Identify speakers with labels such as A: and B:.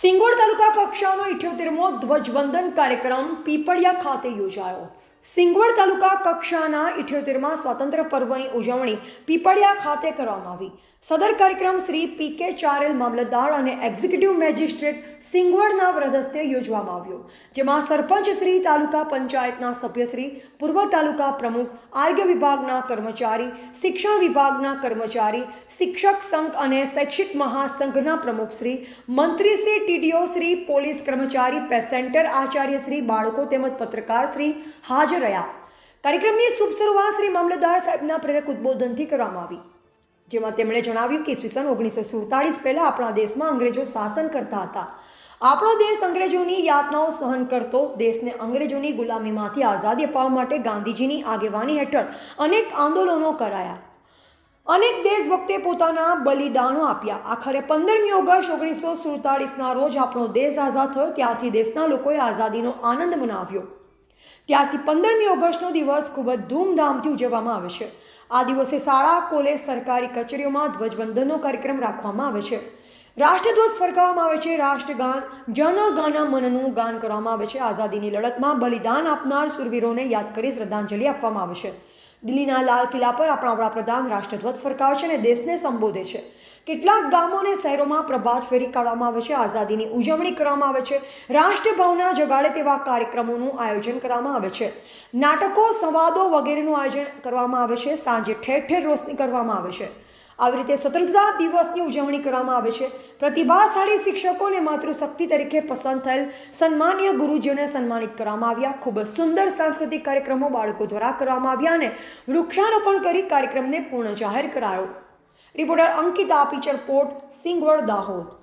A: સિંગોડ તાલુકા કક્ષાનો ઇઠ્યોતેરમો ધ્વજવંદન કાર્યક્રમ પીપળિયા ખાતે યોજાયો. સિંગવડ તાલુકા કક્ષાના ઇઠ્યોતેરમાં સ્વાતંત્ર્ય પર્વની ઉજવણી પીપળિયા ખાતે કરવામાં આવી. સદર કાર્યક્રમ શ્રી પી કે ચારેલ મામલતદાર અને એક્ઝિક્યુટિવ મેજિસ્ટ્રેટ સિંગવડના વ્રદહસ્તે યોજવામાં આવ્યો, જેમાં સરપંચ શ્રી, તાલુકા પંચાયતના સભ્યશ્રી પૂર્વ તાલુકા પ્રમુખ, આરોગ્ય વિભાગના કર્મચારી, શિક્ષણ વિભાગના કર્મચારી, શિક્ષક સંઘ અને શૈક્ષિક મહાસંઘના પ્રમુખશ્રી મંત્રીશ્રી ટીડીઓ શ્રી, પોલીસ કર્મચારી, પેસેન્ટર આચાર્ય શ્રી, બાળકો તેમજ પત્રકાર શ્રી, હાજર રહ્યા. કાર્યક્રમની શુભ શરૂઆત શ્રી મામલતદાર સાહેબના પ્રેરક ઉદબોધનથી કરવામાં આવી, જેમાં તેમણે જણાવ્યું કે ઈસવીસન ઓગણીસો સુડતાલીસ પહેલાં આપણા દેશમાં અંગ્રેજો શાસન કરતા હતા. આપણો દેશ અંગ્રેજોની યાતનાઓ સહન કરતો, દેશને અંગ્રેજોની ગુલામીમાંથી આઝાદી અપાવવા માટે ગાંધીજીની આગેવાની હેઠળ અનેક આંદોલનો કરાયા. અનેક દેશભક્તે પોતાના બલિદાનો આપ્યા. આખરે પંદરમી ઓગસ્ટ ઓગણીસો સુડતાલીસના રોજ આપણો દેશ આઝાદ થયો. ત્યારથી દેશના લોકોએ આઝાદીનો આનંદ મનાવ્યો. ત્યારથી પંદરમી ઓગસ્ટનો દિવસ ખૂબ જ ધૂમધામથી ઉજવવામાં આવે છે. આ દિવસે શાળા, કોલેજ, સરકારી કચેરીઓમાં ધ્વજવંદનનો કાર્યક્રમ રાખવામાં આવે છે. રાષ્ટ્રધ્વજ ફરકાવવામાં આવે છે. રાષ્ટ્રગાન જન ગાના મનનું ગાન કરવામાં આવે છે. આઝાદીની લડતમાં બલિદાન આપનાર સુરવીરોને યાદ કરી શ્રદ્ધાંજલિ આપવામાં આવે છે. દિલ્હીના લાલ કિલ્લા પર આપણા વડાપ્રધાન રાષ્ટ્રધ્વજ ફરકાવશે અને દેશને સંબોધે છે. કેટલાક ગામો અને શહેરોમાં પ્રભાત ફેરી કાઢવામાં આવે છે, આઝાદીની ઉજવણી કરવામાં આવે છે, રાષ્ટ્રભાવના જગાડે તેવા કાર્યક્રમોનું આયોજન કરવામાં આવે છે. નાટકો, સંવાદો વગેરેનું આયોજન કરવામાં આવે છે, સાંજે ઠેર ઠેર રોશની કરવામાં આવે છે. આવી રીતે સ્વતંત્રતા દિવસની ઉજવણી કરવામાં આવે છે. પ્રતિભાશાળી શિક્ષકોને માતૃશક્તિ તરીકે પસંદ થયેલ સન્માનીય ગુરુજીઓને સન્માનિત કરવામાં આવ્યા. ખૂબ જ સુંદર સાંસ્કૃતિક કાર્યક્રમો બાળકો દ્વારા કરવામાં આવ્યા અને વૃક્ષારોપણ કરી કાર્યક્રમને પૂર્ણ જાહેર કરાયો. રિપોર્ટર અંકિતા પિક્ચર પોર્ટ, સિંગવડ, દાહોદ.